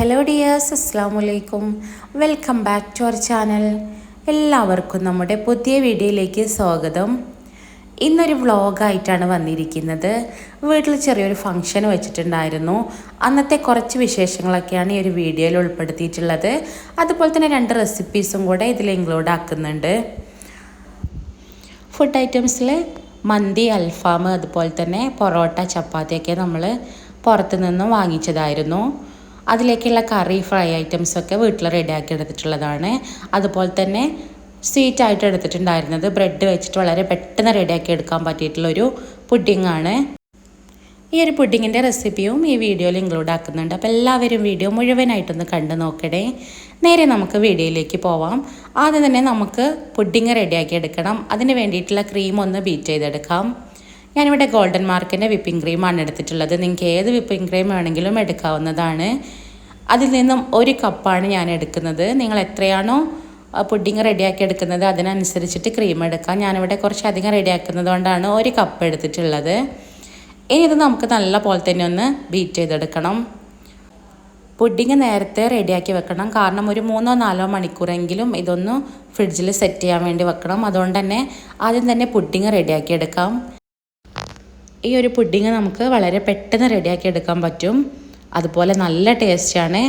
Hello dears അസ്സാം വലൈക്കും welcome back to our channel എല്ലാവർക്കും നമ്മുടെ പുതിയ വീഡിയോയിലേക്ക് സ്വാഗതം. ഇന്നൊരു വ്ളോഗായിട്ടാണ് വന്നിരിക്കുന്നത്. വീട്ടിൽ ചെറിയൊരു ഫംഗ്ഷൻ വെച്ചിട്ടുണ്ടായിരുന്നു. അന്നത്തെ കുറച്ച് വിശേഷങ്ങളൊക്കെയാണ് ഈ ഒരു വീഡിയോയിൽ ഉൾപ്പെടുത്തിയിട്ടുള്ളത്. അതുപോലെ തന്നെ രണ്ട് റെസിപ്പീസും കൂടെ ഇതിൽ ഇൻക്ലൂഡ് ആക്കുന്നുണ്ട്. ഫുഡ് ഐറ്റംസിൽ മന്തി അൽഫാം അതുപോലെ തന്നെ പൊറോട്ട ചപ്പാത്തിയൊക്കെ നമ്മൾ പുറത്തു നിന്നും വാങ്ങിച്ചതായിരുന്നു. അതിലേക്കുള്ള കറി ഫ്രൈ ഐറ്റംസൊക്കെ വീട്ടിൽ റെഡിയാക്കി എടുത്തിട്ടുള്ളതാണ്. അതുപോലെ തന്നെ സ്വീറ്റ് ആയിട്ട് എടുത്തിട്ടുണ്ടായിരുന്നത് ബ്രെഡ് വെച്ചിട്ട് വളരെ പെട്ടെന്ന് റെഡിയാക്കി എടുക്കാൻ പറ്റിയിട്ടുള്ളൊരു പുഡിങ്ങാണ് ഈ ഒരു പുഡിങ്ങിന്റെ റെസിപ്പിയും ഈ വീഡിയോയിൽ ഇൻക്ലൂഡ് ആക്കുന്നുണ്ട്. അപ്പോൾ എല്ലാവരും വീഡിയോ മുഴുവനായിട്ടൊന്ന് കണ്ടു നോക്കണേ. നേരെ നമുക്ക് വീഡിയോയിലേക്ക് പോവാം. ആദ്യം തന്നെ നമുക്ക് പുഡിങ് റെഡിയാക്കി എടുക്കണം. അതിന് വേണ്ടിയിട്ടുള്ള ക്രീം ഒന്ന് ബീറ്റ് ചെയ്തെടുക്കാം. ഞാനിവിടെ ഗോൾഡൻ മാർക്കിന്റെ വിപ്പിംഗ് ക്രീമാണ് എടുത്തിട്ടുള്ളത്. നിങ്ങൾക്ക് ഏത് വിപ്പിംഗ് ക്രീം വേണമെങ്കിലും എടുക്കാവുന്നതാണ്. അതിൽ നിന്നും ഒരു കപ്പാണ് ഞാൻ എടുക്കുന്നത്. നിങ്ങൾ എത്രയാണോ പുഡിങ് റെഡിയാക്കി എടുക്കുന്നത് അതിനനുസരിച്ചിട്ട് ക്രീം എടുക്കാം. ഞാനിവിടെ കുറച്ച് അധികം റെഡിയാക്കുന്നത് കൊണ്ടാണ് ഒരു കപ്പ് എടുത്തിട്ടുള്ളത്. ഇനി ഇത് നമുക്ക് നല്ല പോലെ തന്നെ ഒന്ന് ബീറ്റ് ചെയ്തെടുക്കണം. പുഡിങ് നേരത്തെ റെഡിയാക്കി വെക്കണം. കാരണം ഒരു മൂന്നോ നാലോ മണിക്കൂറെങ്കിലും ഇതൊന്ന് ഫ്രിഡ്ജിൽ സെറ്റ് ചെയ്യാൻ വേണ്ടി വെക്കണം. അതുകൊണ്ട് തന്നെ ആദ്യം തന്നെ പുഡിങ് റെഡിയാക്കി എടുക്കാം. ഈ ഒരു പുഡിങ് നമുക്ക് വളരെ പെട്ടെന്ന് റെഡിയാക്കി എടുക്കാൻ പറ്റും. അതുപോലെ നല്ല ടേസ്റ്റാണ്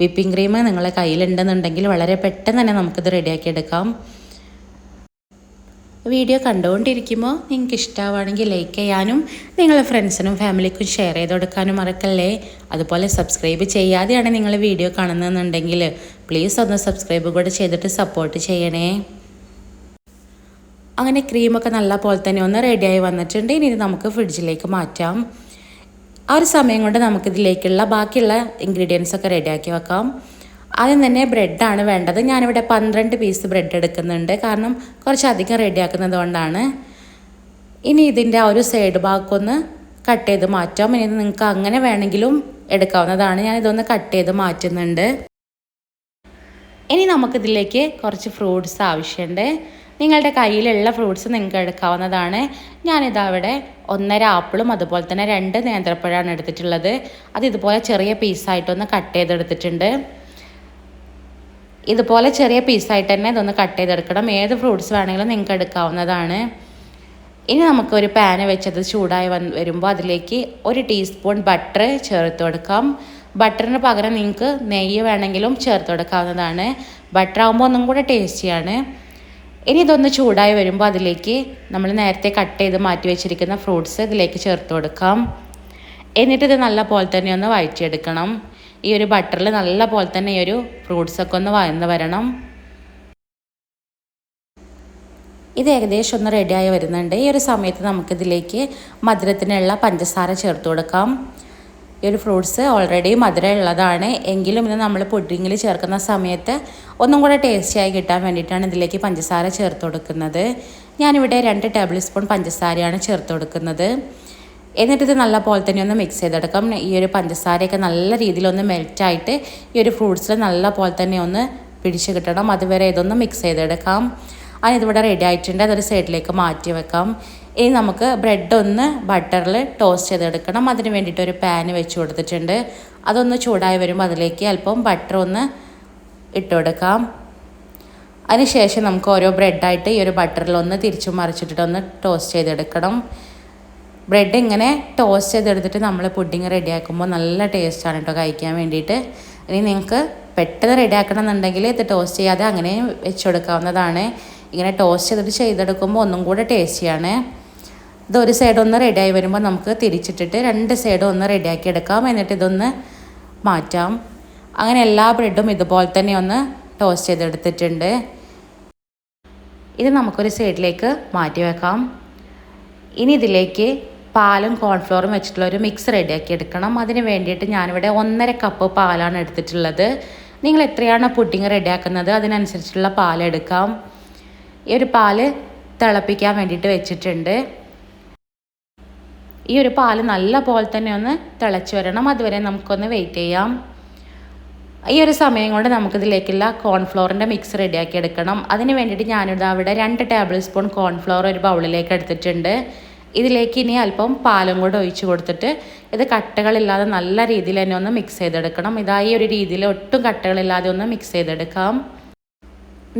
വിപ്പിംഗ് ക്രീം നിങ്ങളെ കയ്യിലുണ്ടെന്നുണ്ടെങ്കിൽ വളരെ പെട്ടെന്ന് തന്നെ നമുക്കിത് റെഡിയാക്കി എടുക്കാം. വീഡിയോ കണ്ടുകൊണ്ടിരിക്കുമ്പോൾ നിങ്ങൾക്ക് ഇഷ്ടമാവുകയാണെങ്കിൽ ലൈക്ക് ചെയ്യാനും നിങ്ങളെ ഫ്രണ്ട്സിനും ഫാമിലിക്കും ഷെയർ ചെയ്ത് കൊടുക്കാനും മറക്കല്ലേ? അതുപോലെ സബ്സ്ക്രൈബ് ചെയ്യാതെയാണ് നിങ്ങൾ വീഡിയോ കാണുന്നതെന്നുണ്ടെങ്കിൽ പ്ലീസ് ഒന്ന് സബ്സ്ക്രൈബ് കൂടെ ചെയ്തിട്ട് സപ്പോർട്ട് ചെയ്യണേ. അങ്ങനെ ക്രീമൊക്കെ നല്ല പോലെ തന്നെ ഒന്ന് റെഡിയായി വന്നിട്ടുണ്ട്. ഇനി നമുക്ക് ഫ്രിഡ്ജിലേക്ക് മാറ്റാം. ആ ഒരു സമയം കൊണ്ട് നമുക്കിതിലേക്കുള്ള ബാക്കിയുള്ള ഇൻഗ്രീഡിയൻസ് ഒക്കെ റെഡിയാക്കി വെക്കാം. ആദ്യം തന്നെ ബ്രെഡാണ് വേണ്ടത്. ഞാനിവിടെ പന്ത്രണ്ട് പീസ് ബ്രെഡ് എടുക്കുന്നുണ്ട്. കാരണം കുറച്ചധികം റെഡിയാക്കുന്നത് കൊണ്ടാണ്. ഇനി ഇതിന്റെ ആ ഒരു സൈഡ് ഭാഗമൊന്ന് കട്ട് ചെയ്ത് മാറ്റാം. ഇനി നിങ്ങൾക്ക് അങ്ങനെ വേണമെങ്കിലും എടുക്കാവുന്നതാണ്. ഞാൻ ഇതൊന്ന് കട്ട് ചെയ്ത് മാറ്റുന്നുണ്ട്. ഇനി നമുക്കിതിലേക്ക് കുറച്ച് ഫ്രൂട്ട്സ് ആവശ്യമുണ്ട്. നിങ്ങളുടെ കയ്യിലുള്ള ഫ്രൂട്ട്സ് നിങ്ങൾക്ക് എടുക്കാവുന്നതാണ്. ഞാനിതാ അവിടെ ഒന്നര ആപ്പിളും അതുപോലെ തന്നെ രണ്ട് നേന്ത്രപ്പഴമാണ് എടുത്തിട്ടുള്ളത്. അത് ഇതുപോലെ ചെറിയ പീസായിട്ടൊന്ന് കട്ട് ചെയ്തെടുത്തിട്ടുണ്ട്. ഇതുപോലെ ചെറിയ പീസായിട്ട് തന്നെ ഇതൊന്ന് കട്ട് ചെയ്തെടുക്കണം. ഏത് ഫ്രൂട്ട്സ് വേണമെങ്കിലും നിങ്ങൾക്ക് എടുക്കാവുന്നതാണ്. ഇനി നമുക്ക് ഒരു പാന് വെച്ചത് ചൂടായി വന്ന് വരുമ്പോൾ അതിലേക്ക് ഒരു ടീസ്പൂൺ ബട്ടർ ചേർത്ത് കൊടുക്കാം. ബട്ടറിന് പകരം നിങ്ങൾക്ക് നെയ്യ് വേണമെങ്കിലും ചേർത്ത് കൊടുക്കാവുന്നതാണ്. ബട്ടർ ആകുമ്പോൾ ഒന്നും കൂടെ ടേസ്റ്റിയാണ് ഇനി ഇതൊന്ന് ചൂടായി വരുമ്പോൾ അതിലേക്ക് നമ്മൾ നേരത്തെ കട്ട് ചെയ്ത് മാറ്റി വെച്ചിരിക്കുന്ന ഫ്രൂട്ട്സ് ഇതിലേക്ക് ചേർത്ത് കൊടുക്കാം. എന്നിട്ട് ഇത് നല്ല പോലെ തന്നെ ഒന്ന് വഴറ്റിയെടുക്കണം. ഈ ഒരു ബട്ടറിൽ നല്ല പോലെ തന്നെ ഈ ഒരു ഫ്രൂട്ട്സൊക്കെ ഒന്ന് വഴന്ന് വരണം. ഇത് ഏകദേശം ഒന്ന് റെഡിയായി വരുന്നുണ്ട്. ഈ ഒരു സമയത്ത് നമുക്കിതിലേക്ക് മധുരത്തിനുള്ള പഞ്ചസാര ചേർത്ത് കൊടുക്കാം. ഈ ഒരു ഫ്രൂട്ട്സ് ഓൾറെഡി മധുരം ഉള്ളതാണ് എങ്കിലും ഇത് നമ്മൾ പുഡിങ്ങിൽ ചേർക്കുന്ന സമയത്ത് ഒന്നും കൂടെ ടേസ്റ്റിയായി കിട്ടാൻ വേണ്ടിയിട്ടാണ് ഇതിലേക്ക് പഞ്ചസാര ചേർത്ത് കൊടുക്കുന്നത്. ഞാനിവിടെ രണ്ട് ടേബിൾ സ്പൂൺ പഞ്ചസാരയാണ് ചേർത്ത് കൊടുക്കുന്നത്. എന്നിട്ട് ഇത് നല്ല പോലെ തന്നെ ഒന്ന് മിക്സ് ചെയ്തെടുക്കാം. ഈ ഒരു പഞ്ചസാരയൊക്കെ നല്ല രീതിയിലൊന്ന് മെൽറ്റായിട്ട് ഈ ഒരു ഫ്രൂട്ട്സിൽ നല്ല പോലെ തന്നെ ഒന്ന് പിടിച്ച് കിട്ടണം. അതുവരെ ഇതൊന്ന് മിക്സ് ചെയ്തെടുക്കാം. അതിന് ഇതിവിടെ റെഡി ആയിട്ടുണ്ട്. അതൊരു സൈഡിലേക്ക് മാറ്റി വെക്കാം. ഇനി നമുക്ക് ബ്രെഡ് ഒന്ന് ബട്ടറിൽ ടോസ്റ്റ് ചെയ്തെടുക്കണം. അതിന് വേണ്ടിയിട്ട് ഒരു പാന് വെച്ച് കൊടുത്തിട്ടുണ്ട്. അതൊന്ന് ചൂടായി വരുമ്പോൾ അതിലേക്ക് അല്പം ബട്ടർ ഒന്ന് ഇട്ട് കൊടുക്കാം. അതിനുശേഷം നമുക്ക് ഓരോ ബ്രെഡായിട്ട് ഈ ഒരു ബട്ടറിൽ ഒന്ന് തിരിച്ചു മറിച്ചിട്ടിട്ടൊന്ന് ടോസ്റ്റ് ചെയ്തെടുക്കണം. ബ്രെഡ് ഇങ്ങനെ ടോസ്റ്റ് ചെയ്തെടുത്തിട്ട് നമ്മൾ പുഡിങ് റെഡിയാക്കുമ്പോൾ നല്ല ടേസ്റ്റാണ് കേട്ടോ കഴിക്കാൻ വേണ്ടിയിട്ട്. ഇനി നിങ്ങൾക്ക് പെട്ടെന്ന് റെഡിയാക്കണം എന്നുണ്ടെങ്കിൽ ഇത് ടോസ്റ്റ് ചെയ്യാതെ അങ്ങനെ വെച്ചെടുക്കാവുന്നതാണ് ഇങ്ങനെ ടോസ്റ്റ് ചെയ്തിട്ട് ചെയ്തെടുക്കുമ്പോൾ ഒന്നും കൂടെ ടേസ്റ്റിയാണ് ഇത് ഒരു സൈഡ് ഒന്ന് റെഡിയായി വരുമ്പോൾ നമുക്ക് തിരിച്ചിട്ടിട്ട് രണ്ട് സൈഡും ഒന്ന് റെഡിയാക്കി എടുക്കാം. എന്നിട്ട് ഇതൊന്ന് മാറ്റാം. അങ്ങനെ എല്ലാ ബ്രെഡും ഇതുപോലെ തന്നെ ഒന്ന് ടോസ്റ്റ് ചെയ്തെടുത്തിട്ടുണ്ട്. ഇത് നമുക്കൊരു സൈഡിലേക്ക് മാറ്റി വെക്കാം. ഇനി ഇതിലേക്ക് പാലും കോൺഫ്ലോറും വെച്ചിട്ടുള്ള ഒരു മിക്സ് റെഡിയാക്കി എടുക്കണം. അതിന് വേണ്ടിയിട്ട് ഞാനിവിടെ ഒന്നര കപ്പ് പാലാണ് എടുത്തിട്ടുള്ളത്. നിങ്ങൾ എത്രയാണ് പുഡിങ് റെഡിയാക്കുന്നത് അതിനനുസരിച്ചുള്ള പാലെടുക്കാം ഈ ഒരു പാൽ തിളപ്പിക്കാൻ വേണ്ടിയിട്ട് വെച്ചിട്ടുണ്ട്. ഈ ഒരു പാൽ നല്ല പോലെ തന്നെ ഒന്ന് തിളച്ച് വരണം. അതുവരെ നമുക്കൊന്ന് വെയിറ്റ് ചെയ്യാം. ഈ ഒരു സമയം കൊണ്ട് നമുക്കിതിലേക്കുള്ള കോൺഫ്ലോറിന്റെ മിക്സ് റെഡിയാക്കി എടുക്കണം. അതിന് വേണ്ടിയിട്ട് ഞാനിത് അവിടെ രണ്ട് ടേബിൾ സ്പൂൺ കോൺഫ്ലോർ ഒരു ബൗളിലേക്ക് എടുത്തിട്ടുണ്ട്. ഇതിലേക്ക് ഇനി അല്പം പാലും കൂടെ ഒഴിച്ച് കൊടുത്തിട്ട് ഇത് കട്ടകളില്ലാതെ നല്ല രീതിയിൽ തന്നെ ഒന്ന് മിക്സ് ചെയ്തെടുക്കണം. ഇതായി ഒരു രീതിയിൽ ഒട്ടും കട്ടകളില്ലാതെ ഒന്ന് മിക്സ് ചെയ്തെടുക്കാം.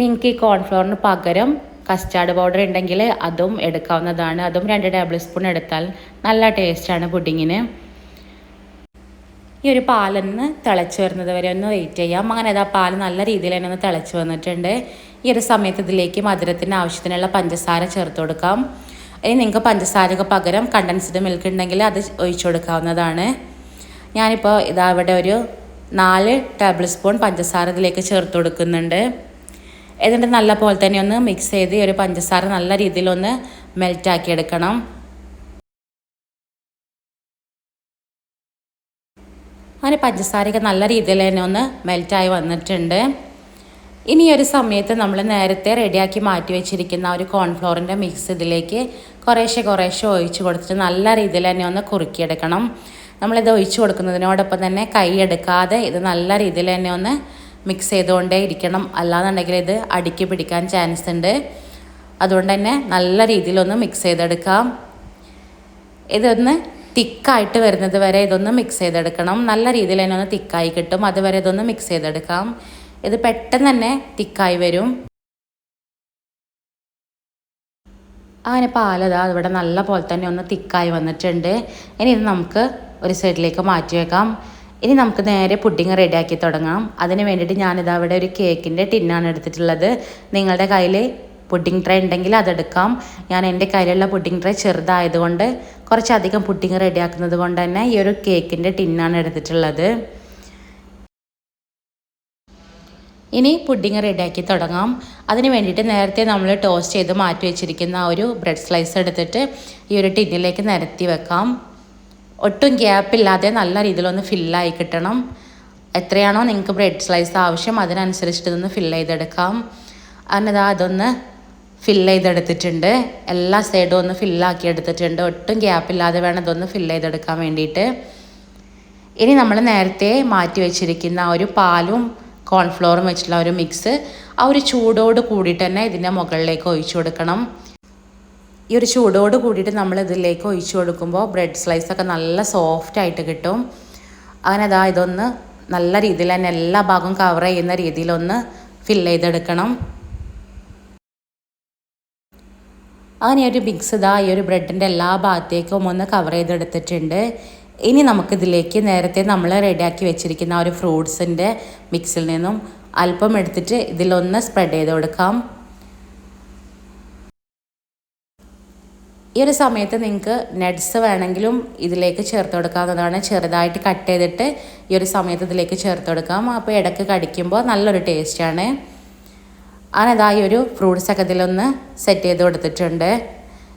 നിങ്ങൾക്ക് ഈ കോൺഫ്ലോറിന് പകരം കസ്റ്റാർഡ് പൗഡർ ഉണ്ടെങ്കിൽ അതും എടുക്കാവുന്നതാണ്. അതും രണ്ട് ടേബിൾ സ്പൂൺ എടുത്താൽ നല്ല ടേസ്റ്റാണ് പുഡിങ്ങിന്. ഈ ഒരു പാലൊന്ന് തിളച്ച് വരുന്നത് വരെ ഒന്ന് വെയിറ്റ് ചെയ്യാം. അങ്ങനെ അത് ആ പാൽ നല്ല രീതിയിൽ തന്നെ ഒന്ന് തിളച്ച് വന്നിട്ടുണ്ട്. ഈ ഒരു സമയത്ത് ഇതിലേക്ക് മധുരത്തിന് ആവശ്യത്തിനുള്ള പഞ്ചസാര ചേർത്ത് കൊടുക്കാം. ഇനി നിങ്ങൾക്ക് പഞ്ചസാരക്ക് പകരം കണ്ടൻസ്ഡ് മിൽക്ക് ഉണ്ടെങ്കിൽ അത് ഒഴിച്ചു കൊടുക്കാവുന്നതാണ്. ഞാനിപ്പോൾ ഇതാ ഇവിടെ ഒരു നാല് ടേബിൾ സ്പൂൺ പഞ്ചസാര ഇതിലേക്ക് ചേർത്ത് കൊടുക്കുന്നുണ്ട്. എന്നിട്ട് നല്ല പോലെ തന്നെ ഒന്ന് മിക്സ് ചെയ്ത് ഒരു പഞ്ചസാര നല്ല രീതിയിലൊന്ന് മെൽറ്റാക്കി എടുക്കണം. അങ്ങനെ പഞ്ചസാരയൊക്കെ നല്ല രീതിയിൽ തന്നെ ഒന്ന് മെൽറ്റായി വന്നിട്ടുണ്ട്. ഇനി ഒരു സമയത്ത് നമ്മൾ നേരത്തെ റെഡിയാക്കി മാറ്റി വെച്ചിരിക്കുന്ന ഒരു കോൺഫ്ലോറിന്റെ മിക്സ് ഇതിലേക്ക് കുറേശ്ശെ കുറേശ്ശെ ഒഴിച്ച് കൊടുത്തിട്ട് നല്ല രീതിയിൽ തന്നെ ഒന്ന് കുറുക്കിയെടുക്കണം. നമ്മളിത് ഒഴിച്ചു കൊടുക്കുന്നതിനോടൊപ്പം തന്നെ കൈ എടുക്കാതെ ഇത് നല്ല രീതിയിൽ തന്നെ ഒന്ന് മിക്സ് ചെയ്തുകൊണ്ടേ ഇരിക്കണം. അല്ലാന്നുണ്ടെങ്കിൽ ഇത് അടുക്കി പിടിക്കാൻ ചാൻസ് ഉണ്ട്. അതുകൊണ്ട് തന്നെ നല്ല രീതിയിലൊന്ന് മിക്സ് ചെയ്തെടുക്കാം. ഇതൊന്ന് തിക്കായിട്ട് വരുന്നത് വരെ ഇതൊന്ന് മിക്സ് ചെയ്തെടുക്കണം. നല്ല രീതിയിൽ തന്നെ ഒന്ന് തിക്കായി കിട്ടും. അതുവരെ ഇതൊന്ന് മിക്സ് ചെയ്തെടുക്കാം. ഇത് പെട്ടെന്ന് തന്നെ തിക്കായി വരും. അങ്ങനെ പാലതാ ഇവിടെ നല്ല പോലെ തന്നെ ഒന്ന് തിക്കായി വന്നിട്ടുണ്ട്. ഇനി ഇത് നമുക്ക് ഒരു സൈഡിലേക്ക് മാറ്റി വെക്കാം. ഇനി നമുക്ക് നേരെ പുഡിങ് റെഡിയാക്കി തുടങ്ങാം. അതിന് വേണ്ടിയിട്ട് ഞാനിതാ അവിടെ ഒരു കേക്കിന്റെ ടിന്നാണ് എടുത്തിട്ടുള്ളത്. നിങ്ങളുടെ കയ്യിൽ പുഡിംഗ് ട്രേ ഉണ്ടെങ്കിൽ അതെടുക്കാം. ഞാൻ എന്റെ കയ്യിലുള്ള പുഡിംഗ് ട്രേ ചെറുതായതുകൊണ്ട് കുറച്ചധികം പുഡിംഗ് റെഡിയാക്കുന്നത് കൊണ്ട് തന്നെ ഈ ഒരു കേക്കിന്റെ ടിന്നാണ് എടുത്തിട്ടുള്ളത്. ഇനി പുഡിംഗ് റെഡിയാക്കി തുടങ്ങാം. അതിന് വേണ്ടിയിട്ട് നേരത്തെ നമ്മൾ ടോസ്റ്റ് ചെയ്ത് മാറ്റി വെച്ചിരിക്കുന്ന ഒരു ബ്രെഡ് സ്ലൈസ് എടുത്തിട്ട് ഈ ഒരു ടിന്നിലേക്ക് നിരത്തി വെക്കാം. ഒട്ടും ഗ്യാപ്പില്ലാതെ നല്ല രീതിയിലൊന്ന് ഫില്ലായി കിട്ടണം. എത്രയാണോ നിങ്ങൾക്ക് ബ്രെഡ് സ്ലൈസ് ആവശ്യം അതിനനുസരിച്ചിട്ട് ഇതൊന്ന് ഫില്ല് ചെയ്തെടുക്കാം. അതിനതാ അതൊന്ന് ഫില്ല് ചെയ്തെടുത്തിട്ടുണ്ട്. എല്ലാ സൈഡും ഒന്ന് ഫില്ലാക്കി എടുത്തിട്ടുണ്ട്. ഒട്ടും ഗ്യാപ്പില്ലാതെ വേണം ഇതൊന്ന് ഫില്ല് ചെയ്തെടുക്കാൻ വേണ്ടിയിട്ട്. ഇനി നമ്മൾ നേരത്തെ മാറ്റി വെച്ചിരിക്കുന്ന ഒരു പാലും കോൺഫ്ലോറും വെച്ചിട്ടുള്ള ഒരു മിക്സ് ആ ഒരു ചൂടോട് കൂടി തന്നെ ഇതിന്റെ മുകളിലേക്ക് ഒഴിച്ചു കൊടുക്കണം. ഈ ഒരു ചൂടോട് കൂടിയിട്ട് നമ്മൾ ഇതിലേക്ക് ഒഴിച്ചു കൊടുക്കുമ്പോൾ ബ്രെഡ് സ്ലൈസൊക്കെ നല്ല സോഫ്റ്റ് ആയിട്ട് കിട്ടും. അങ്ങനെ അതാ ഇതൊന്ന് നല്ല രീതിയിൽ തന്നെ എല്ലാ ഭാഗവും കവർ ചെയ്യുന്ന രീതിയിലൊന്ന് ഫില്ല് ചെയ്തെടുക്കണം. അങ്ങനെ ഒരു മിക്സ് ഇതാ ഈ ഒരു ബ്രെഡിന്റെ എല്ലാ ഭാഗത്തേക്കും ഒന്ന് കവർ ചെയ്തെടുത്തിട്ടുണ്ട്. ഇനി നമുക്കിതിലേക്ക് നേരത്തെ നമ്മൾ റെഡിയാക്കി വെച്ചിരിക്കുന്ന ആ ഒരു ഫ്രൂട്ട്സിന്റെ മിക്സിൽ നിന്നും അല്പം എടുത്തിട്ട് ഇതിലൊന്ന് സ്പ്രെഡ് ചെയ്ത് കൊടുക്കാം. ഈ ഒരു സമയത്ത് നിങ്ങൾക്ക് നട്ട്സ് വേണമെങ്കിലും ഇതിലേക്ക് ചേർത്ത് കൊടുക്കാവുന്നതാണ്. ചെറുതായിട്ട് കട്ട് ചെയ്തിട്ട് ഈ ഒരു സമയത്ത് ഇതിലേക്ക് ചേർത്ത് കൊടുക്കാം. അപ്പോൾ ഇടയ്ക്ക് കടിക്കുമ്പോൾ നല്ലൊരു ടേസ്റ്റാണ് അങ്ങനെ ഇതാ ഈ ഒരു ഫ്രൂട്ട്സൊക്കെ ഇതിലൊന്ന് സെറ്റ് ചെയ്ത് കൊടുത്തിട്ടുണ്ട്.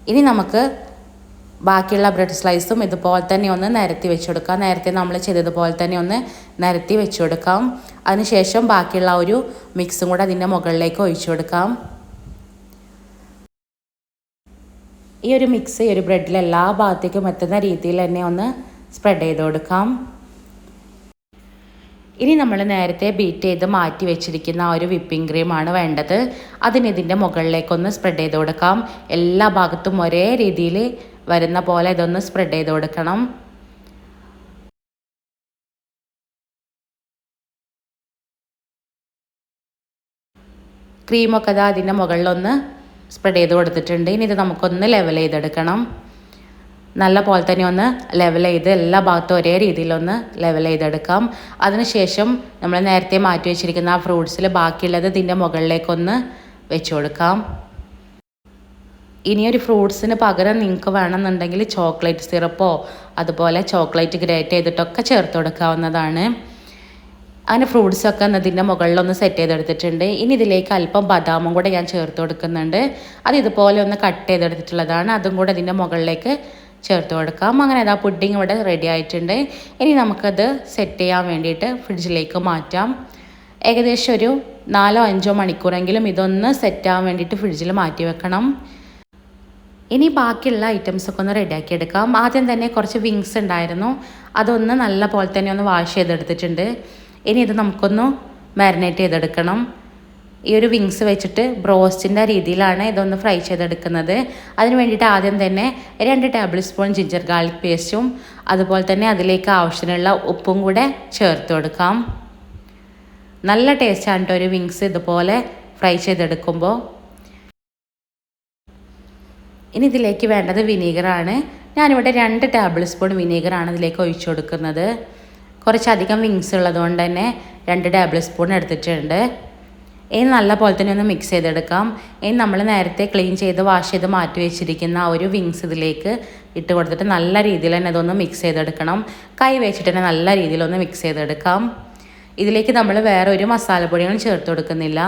ഇനി നമുക്ക് ബാക്കിയുള്ള ബ്രെഡ് സ്ലൈസും ഇതുപോലെ തന്നെ ഒന്ന് നിരത്തി വെച്ച് കൊടുക്കാം. നേരത്തെ നമ്മൾ ചെയ്തതുപോലെ തന്നെ ഒന്ന് നിരത്തി വെച്ച് കൊടുക്കാം. അതിനുശേഷം ബാക്കിയുള്ള ഒരു മിക്സും കൂടെ അതിന്റെ മുകളിലേക്ക് ഒഴിച്ചു കൊടുക്കാം. ഈ ഒരു മിക്സ് ഈ ഒരു ബ്രെഡിൽ എല്ലാ ഭാഗത്തേക്കും എത്തുന്ന രീതിയിൽ തന്നെ ഒന്ന് സ്പ്രെഡ് ചെയ്ത് കൊടുക്കാം. ഇനി നമ്മൾ നേരത്തെ ബീറ്റ് ചെയ്ത് മാറ്റി വെച്ചിരിക്കുന്ന ഒരു വിപ്പിംഗ് ക്രീമാണ് വേണ്ടത്. അതിന് ഇതിന്റെ മുകളിലേക്കൊന്ന് സ്പ്രെഡ് ചെയ്ത് കൊടുക്കാം. എല്ലാ ഭാഗത്തും ഒരേ രീതിയിൽ വരുന്ന പോലെ ഇതൊന്ന് സ്പ്രെഡ് ചെയ്ത് കൊടുക്കണം. ക്രീമൊക്കെ അതാ അതിന്റെ മുകളിലൊന്ന് സ്പ്രെഡ് ചെയ്ത് കൊടുത്തിട്ടുണ്ട്. ഇനി ഇത് നമുക്കൊന്ന് ലെവൽ ചെയ്തെടുക്കണം. നല്ല പോലെ തന്നെ ഒന്ന് ലെവൽ ചെയ്ത് എല്ലാ ഭാഗത്തും ഒരേ രീതിയിലൊന്ന് ലെവൽ ചെയ്തെടുക്കാം. അതിനുശേഷം നമ്മൾ നേരത്തെ മാറ്റി വെച്ചിരിക്കുന്ന ആ ഫ്രൂട്ട്സിൽ ബാക്കിയുള്ളത് ഇതിന്റെ മുകളിലേക്കൊന്ന് വെച്ച് കൊടുക്കാം. ഇനിയൊരു ഫ്രൂട്ട്സിന് പകരം നിങ്ങൾക്ക് വേണമെന്നുണ്ടെങ്കിൽ ചോക്ലേറ്റ് സിറപ്പോ അതുപോലെ ചോക്ലേറ്റ് ഗ്രേറ്റ് ചെയ്തിട്ടൊക്കെ ചേർത്ത് കൊടുക്കാവുന്നതാണ്. അങ്ങനെ ഫ്രൂട്ട്സൊക്കെ എന്നതിന്റെ മുകളിലൊന്ന് സെറ്റ് ചെയ്തെടുത്തിട്ടുണ്ട്. ഇനി ഇതിലേക്ക് അല്പം ബദാമും കൂടെ ഞാൻ ചേർത്ത് കൊടുക്കുന്നുണ്ട്. അത് ഇതുപോലെ ഒന്ന് കട്ട് ചെയ്തെടുത്തിട്ടുള്ളതാണ്. അതും കൂടെ ഇതിന്റെ മുകളിലേക്ക് ചേർത്ത് കൊടുക്കാം. അങ്ങനെ അതാ പുഡിങ് ഇവിടെ റെഡി ആയിട്ടുണ്ട്. ഇനി നമുക്കത് സെറ്റ് ചെയ്യാൻ വേണ്ടിയിട്ട് ഫ്രിഡ്ജിലേക്ക് മാറ്റാം. ഏകദേശം ഒരു നാലോ അഞ്ചോ മണിക്കൂറെങ്കിലും ഇതൊന്ന് സെറ്റ് ആവാൻ വേണ്ടിയിട്ട് ഫ്രിഡ്ജിൽ മാറ്റി വെക്കണം. ഇനി ബാക്കിയുള്ള ഐറ്റംസൊക്കെ ഒന്ന് റെഡിയാക്കി എടുക്കാം. ആദ്യം തന്നെ കുറച്ച് വിങ്സ് ഉണ്ടായിരുന്നു. അതൊന്ന് നല്ല പോലെ തന്നെ ഒന്ന് വാഷ് ചെയ്തെടുത്തിട്ടുണ്ട്. ഇനി ഇത് നമുക്കൊന്ന് മാരിനേറ്റ് ചെയ്തെടുക്കണം. ഈ ഒരു വിങ്സ് വെച്ചിട്ട് ബ്രോസ്റ്റിന്റെ രീതിയിലാണ് ഇതൊന്ന് ഫ്രൈ ചെയ്തെടുക്കുന്നത്. അതിന് വേണ്ടിയിട്ട് ആദ്യം തന്നെ രണ്ട് ടേബിൾ സ്പൂൺ ജിഞ്ചർ ഗാർലിക് പേസ്റ്റും അതുപോലെ തന്നെ അതിലേക്ക് ആവശ്യത്തിനുള്ള ഉപ്പും കൂടെ ചേർത്ത് കൊടുക്കാം. നല്ല ടേസ്റ്റാണ് കേട്ടോ ഒരു വിങ്സ് ഇതുപോലെ ഫ്രൈ ചെയ്തെടുക്കുമ്പോൾ ഇനി ഇതിലേക്ക് വേണ്ടത് വിനീഗറാണ് ഞാനിവിടെ രണ്ട് ടേബിൾ സ്പൂൺ വിനീഗറാണ് ഇതിലേക്ക് ഒഴിച്ചു കൊടുക്കുന്നത്. കുറച്ചധികം വിങ്സ് ഉള്ളതുകൊണ്ട് തന്നെ രണ്ട് ടേബിൾ സ്പൂൺ എടുത്തിട്ടുണ്ട്. ഇനി നല്ല പോലെ തന്നെ ഒന്ന് മിക്സ് ചെയ്തെടുക്കാം. ഇനി നമ്മൾ നേരത്തെ ക്ലീൻ ചെയ്ത് വാഷ് ചെയ്ത് മാറ്റി വെച്ചിരിക്കുന്ന ആ ഒരു വിങ്സ് ഇതിലേക്ക് ഇട്ട് കൊടുത്തിട്ട് നല്ല രീതിയിൽ തന്നെ അതൊന്ന് മിക്സ് ചെയ്തെടുക്കണം. കൈ വെച്ചിട്ട് തന്നെ നല്ല രീതിയിലൊന്ന് മിക്സ് ചെയ്തെടുക്കാം. ഇതിലേക്ക് നമ്മൾ വേറെ ഒരു മസാലപ്പൊടികളും ചേർത്ത് കൊടുക്കുന്നില്ല.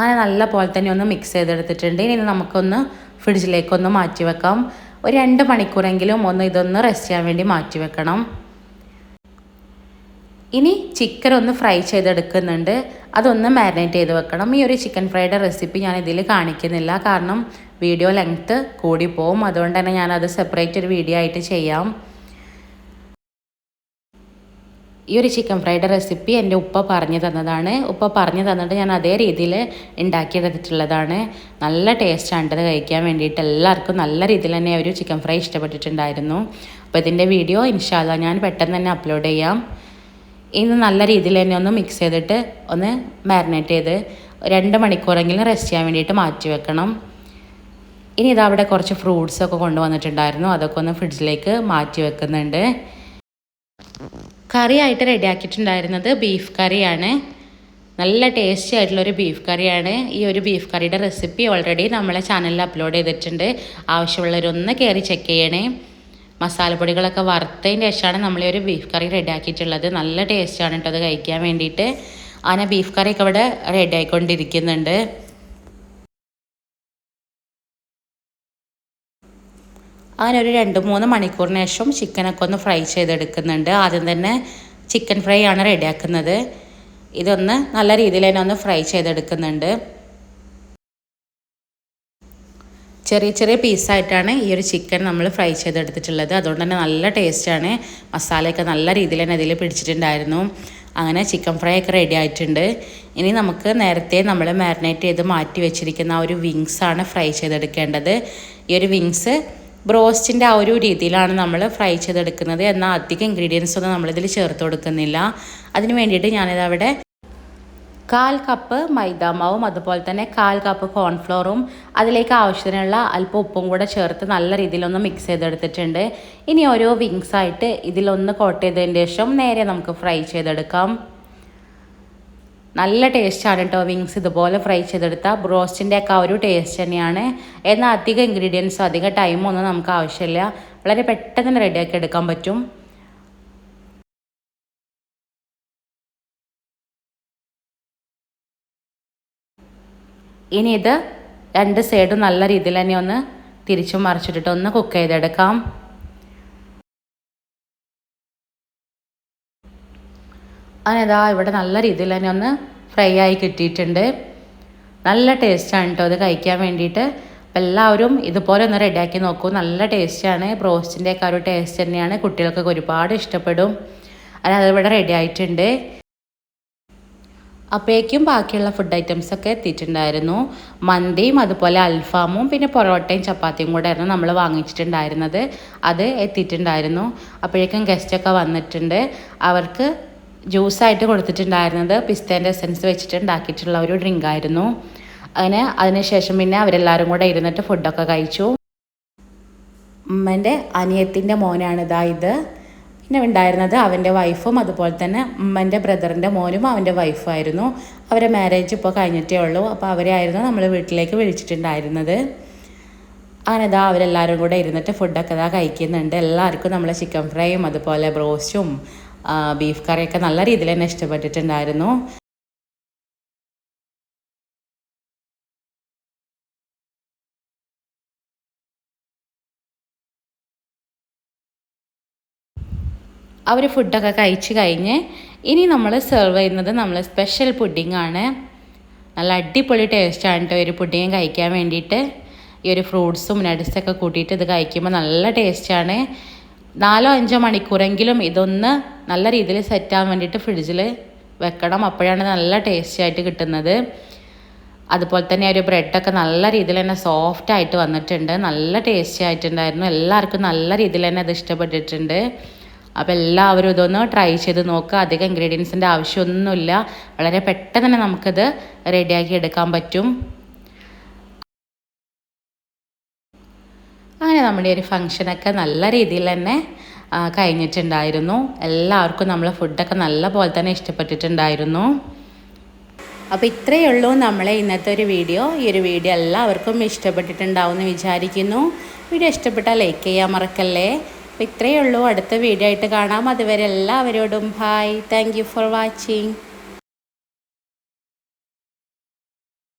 അങ്ങനെ നല്ല പോലെ തന്നെ ഒന്ന് മിക്സ് ചെയ്തെടുത്തിട്ടുണ്ട്. ഇനി നമുക്കൊന്ന് ഫ്രിഡ്ജിലേക്കൊന്ന് മാറ്റി വെക്കാം ഒരു രണ്ട് മണിക്കൂറെങ്കിലും ഒന്ന് ഇതൊന്ന് റെസ്റ്റ് ചെയ്യാൻ വേണ്ടി മാറ്റി വെക്കണം ഇനി ചിക്കൻ ഒന്ന് ഫ്രൈ ചെയ്തെടുക്കുന്നുണ്ട്. അതൊന്ന് മാരിനേറ്റ് ചെയ്ത് വെക്കണം. ഈ ഒരു ചിക്കൻ ഫ്രൈയുടെ റെസിപ്പി ഞാൻ ഇതിൽ കാണിക്കുന്നില്ല. കാരണം വീഡിയോ ലെങ്ത്ത് കൂടി പോവും. അതുകൊണ്ട് തന്നെ ഞാനത് സെപ്പറേറ്റ് ഒരു വീഡിയോ ആയിട്ട് ചെയ്യാം. ഈ ഒരു ചിക്കൻ ഫ്രൈഡ് റെസിപ്പി എന്റെ ഉപ്പ പറഞ്ഞു തന്നതാണ്. ഉപ്പ പറഞ്ഞു തന്നിട്ട് ഞാൻ അതേ രീതിയിൽ ഉണ്ടാക്കിയെടുത്തിട്ടുള്ളതാണ് നല്ല ടേസ്റ്റാണ് അത് കഴിക്കാൻ വേണ്ടിയിട്ട്. എല്ലാവർക്കും നല്ല രീതിയിൽ തന്നെ ഒരു ചിക്കൻ ഫ്രൈ ഇഷ്ടപ്പെട്ടിട്ടുണ്ടായിരുന്നു. അപ്പോൾ ഇതിന്റെ വീഡിയോ ഇൻഷാല്ല ഞാൻ പെട്ടെന്ന് തന്നെ അപ്ലോഡ് ചെയ്യാം. ഇന്ന് നല്ല രീതിയിൽ തന്നെ ഒന്ന് മിക്സ് ചെയ്തിട്ട് ഒന്ന് മാരിനേറ്റ് ചെയ്ത് രണ്ട് മണിക്കൂറെങ്കിലും റെസ്റ്റ് ചെയ്യാൻ വേണ്ടിയിട്ട് മാറ്റി വെക്കണം. ഇനി ഇതവിടെ കുറച്ച് ഫ്രൂട്ട്സൊക്കെ കൊണ്ടുവന്നിട്ടുണ്ടായിരുന്നു. അതൊക്കെ ഒന്ന് ഫ്രിഡ്ജിലേക്ക് മാറ്റി വെക്കുന്നുണ്ട്. കറി ആയിട്ട് റെഡിയാക്കിയിട്ടുണ്ടായിരുന്നത് ബീഫ് കറിയാണ്. നല്ല ടേസ്റ്റി ആയിട്ടുള്ളൊരു ബീഫ് കറിയാണ്. ഈ ഒരു ബീഫ് കറിയുടെ റെസിപ്പി ഓൾറെഡി നമ്മളെ ചാനലിൽ അപ്ലോഡ് ചെയ്തിട്ടുണ്ട്. ആവശ്യമുള്ളവരൊന്ന് കയറി ചെക്ക് ചെയ്യണേ. മസാലപ്പൊടികളൊക്കെ വറുത്തതിന് ശേഷമാണ് നമ്മൾ ഒരു ബീഫ് കറി റെഡിയാക്കിയിട്ടുള്ളത് നല്ല ടേസ്റ്റാണ് കേട്ടോ അത് കഴിക്കാൻ വേണ്ടിയിട്ട്. അങ്ങനെ ബീഫ് കറിയൊക്കെ ഇവിടെ റെഡി ആയിക്കൊണ്ടിരിക്കുന്നുണ്ട്. അങ്ങനെ ഒരു രണ്ട് മൂന്ന് മണിക്കൂറിന് ശേഷം ചിക്കനൊക്കെ ഒന്ന് ഫ്രൈ ചെയ്തെടുക്കുന്നുണ്ട്. ആദ്യം തന്നെ ചിക്കൻ ഫ്രൈ ആണ് റെഡിയാക്കുന്നത്. ഇതൊന്ന് നല്ല രീതിയിൽ തന്നെ ഒന്ന് ഫ്രൈ ചെയ്തെടുക്കുന്നുണ്ട്. ചെറിയ ചെറിയ പീസായിട്ടാണ് ഈ ഒരു ചിക്കൻ നമ്മൾ ഫ്രൈ ചെയ്തെടുത്തിട്ടുള്ളത്. അതുകൊണ്ട് തന്നെ നല്ല ടേസ്റ്റാണ് മസാലയൊക്കെ നല്ല രീതിയിൽ തന്നെ അതിൽ പിടിച്ചിട്ടുണ്ടായിരുന്നു. അങ്ങനെ ചിക്കൻ ഫ്രൈ ഒക്കെ റെഡി ആയിട്ടുണ്ട്. ഇനി നമുക്ക് നേരത്തെ നമ്മൾ മാരിനേറ്റ് ചെയ്ത് മാറ്റി വെച്ചിരിക്കുന്ന ആ ഒരു വിങ്സാണ് ഫ്രൈ ചെയ്തെടുക്കേണ്ടത്. ഈ ഒരു വിങ്സ് ബ്രോസ്റ്റിന്റെ ആ ഒരു രീതിയിലാണ് നമ്മൾ ഫ്രൈ ചെയ്തെടുക്കുന്നത്. എന്നാൽ അധികം ഇൻഗ്രീഡിയൻസ് ഒന്നും നമ്മളിതിൽ ചേർത്ത് കൊടുക്കുന്നില്ല. അതിന് വേണ്ടിയിട്ട് ഞാനിത് അവിടെ കാൽ കപ്പ് മൈദാമാവും അതുപോലെ തന്നെ കാൽ കപ്പ് കോൺഫ്ലോറും അതിലേക്ക് ആവശ്യത്തിനുള്ള അല്പം ഉപ്പും കൂടെ ചേർത്ത് നല്ല രീതിയിലൊന്ന് മിക്സ് ചെയ്തെടുത്തിട്ടുണ്ട്. ഇനി ഓരോ വിങ്സായിട്ട് ഇതിലൊന്ന് കോട്ട് ചെയ്തതിന് ശേഷം നേരെ നമുക്ക് ഫ്രൈ ചെയ്തെടുക്കാം. നല്ല ടേസ്റ്റാണ് കേട്ടോ വിങ്സ് ഇതുപോലെ ഫ്രൈ ചെയ്തെടുത്താൽ ബ്രോസ്റ്റിന്റെ ഒക്കെ ആ ഒരു ടേസ്റ്റ് തന്നെയാണ്. എന്നാൽ അധികം ഇൻഗ്രീഡിയൻസോ അധികം ടൈമൊന്നും നമുക്ക് ആവശ്യമില്ല. വളരെ പെട്ടെന്ന് റെഡിയാക്കി എടുക്കാൻ പറ്റും. ഇനി ഇത് രണ്ട് സൈഡും നല്ല രീതിയിൽ തന്നെ ഒന്ന് തിരിച്ചും മറിച്ചിട്ടിട്ട് ഒന്ന് കുക്ക് ചെയ്തെടുക്കാം. അങ്ങനെതാ ഇവിടെ നല്ല രീതിയിൽ തന്നെ ഒന്ന് ഫ്രൈ ആയി കിട്ടിയിട്ടുണ്ട്. നല്ല ടേസ്റ്റാണ് കേട്ടോ ഇത് കഴിക്കാൻ വേണ്ടിയിട്ട്. അപ്പോൾ എല്ലാവരും ഇതുപോലെ ഒന്ന് റെഡിയാക്കി നോക്കൂ. നല്ല ടേസ്റ്റാണ് ബ്രോസ്റ്റിന്റെ ഒക്കെ ഒരു ടേസ്റ്റ് തന്നെയാണ്. കുട്ടികൾക്കൊക്കെ ഒരുപാട് ഇഷ്ടപ്പെടും. അത് ഇവിടെ റെഡി ആയിട്ടുണ്ട്. അപ്പോഴേക്കും ബാക്കിയുള്ള ഫുഡ് ഐറ്റംസൊക്കെ എത്തിയിട്ടുണ്ടായിരുന്നു. മന്തിയും അതുപോലെ അൽഫാമും പിന്നെ പൊറോട്ടയും ചപ്പാത്തിയും കൂടെ ആയിരുന്നു നമ്മൾ വാങ്ങിച്ചിട്ടുണ്ടായിരുന്നത്. അത് എത്തിയിട്ടുണ്ടായിരുന്നു. അപ്പോഴേക്കും ഗസ്റ്റൊക്കെ വന്നിട്ടുണ്ട്. അവർക്ക് ജ്യൂസായിട്ട് കൊടുത്തിട്ടുണ്ടായിരുന്നത് പിസ്തേന്റെ എസൻസ് വെച്ചിട്ട് ഉണ്ടാക്കിയിട്ടുള്ള ഒരു ഡ്രിങ്ക് ആയിരുന്നു. അങ്ങനെ അതിനുശേഷം പിന്നെ അവരെല്ലാവരും കൂടെ ഇരുന്നിട്ട് ഫുഡൊക്കെ കഴിച്ചു. ഉമ്മന്റെ അനിയത്തിന്റെ മോനാണ് ഇതാ പിന്നെ ഉണ്ടായിരുന്നത് അവന്റെ വൈഫും അതുപോലെ തന്നെ ഉമ്മന്റെ ബ്രദറിന്റെ മോനും അവന്റെ വൈഫുമായിരുന്നു അവരെ മാരേജ് ഇപ്പോൾ കഴിഞ്ഞിട്ടേ ഉള്ളൂ. അപ്പോൾ അവരെയായിരുന്നു നമ്മൾ വീട്ടിലേക്ക് വിളിച്ചിട്ടുണ്ടായിരുന്നത്. അങ്ങനെ ഇതാ അവരെല്ലാവരും കൂടെ ഇരുന്നിട്ട് ഫുഡൊക്കെ ഇതാ കഴിക്കുന്നുണ്ട്. എല്ലാവർക്കും നമ്മൾ ചിക്കൻ ഫ്രൈയും അതുപോലെ ബ്രോസ്റ്റും ബീഫ് കറിയൊക്കെ നല്ല രീതിയിൽ തന്നെ ഇഷ്ടപ്പെട്ടിട്ടുണ്ടായിരുന്നു. അവർ ഫുഡൊക്കെ കഴിച്ച് കഴിഞ്ഞ് ഇനി നമ്മൾ സെർവ് ചെയ്യുന്നത് നമ്മൾ സ്പെഷ്യൽ പുഡിംഗ് ആണ്. നല്ല അടിപൊളി ടേസ്റ്റാണ് കേട്ടോ ഒരു പുഡിങ് കഴിക്കാൻ വേണ്ടിയിട്ട്. ഈ ഒരു ഫ്രൂട്ട്സും നട്സൊക്കെ കൂട്ടിയിട്ട് ഇത് കഴിക്കുമ്പോൾ നല്ല ടേസ്റ്റാണ് നാലോ അഞ്ചോ മണിക്കൂറെങ്കിലും ഇതൊന്ന് നല്ല രീതിയിൽ സെറ്റാകാൻ വേണ്ടിയിട്ട് ഫ്രിഡ്ജിൽ വെക്കണം. അപ്പോഴാണ് നല്ല ടേസ്റ്റി ആയിട്ട് കിട്ടുന്നത്. അതുപോലെ തന്നെ ഒരു ബ്രെഡൊക്കെ നല്ല രീതിയിൽ തന്നെ സോഫ്റ്റ് ആയിട്ട് വന്നിട്ടുണ്ട്. നല്ല ടേസ്റ്റി ആയിട്ടുണ്ടായിരുന്നു. എല്ലാവർക്കും നല്ല രീതിയിൽ തന്നെ അത് ഇഷ്ടപ്പെട്ടിട്ടുണ്ട്. അപ്പോൾ എല്ലാവരും ഇതൊന്ന് ട്രൈ ചെയ്ത് നോക്കുക അധികം ഇൻഗ്രീഡിയൻസിന്റെ ആവശ്യമൊന്നുമില്ല. വളരെ പെട്ടെന്ന് തന്നെ നമുക്കിത് റെഡിയാക്കി എടുക്കാൻ പറ്റും. നമ്മുടെ ഒരു ഫംഗ്ഷനൊക്കെ നല്ല രീതിയിൽ തന്നെ കഴിഞ്ഞിട്ടുണ്ടായിരുന്നു. എല്ലാവർക്കും നമ്മളെ ഫുഡൊക്കെ നല്ല പോലെ തന്നെ ഇഷ്ടപ്പെട്ടിട്ടുണ്ടായിരുന്നു. അപ്പോൾ ഇത്രയേ ഉള്ളൂ നമ്മളെ ഇന്നത്തെ ഒരു വീഡിയോ. ഈ ഒരു വീഡിയോ എല്ലാവർക്കും ഇഷ്ടപ്പെട്ടിട്ടുണ്ടാവും എന്ന് വിചാരിക്കുന്നു. വീഡിയോ ഇഷ്ടപ്പെട്ടാൽ ലൈക്ക് ചെയ്യാൻ മറക്കല്ലേ. അപ്പോൾ ഇത്രയേ ഉള്ളൂ. അടുത്ത വീഡിയോ ആയിട്ട് കാണാം. അതുവരെ എല്ലാവരോടും ഹായ് താങ്ക് ഫോർ വാച്ചിങ്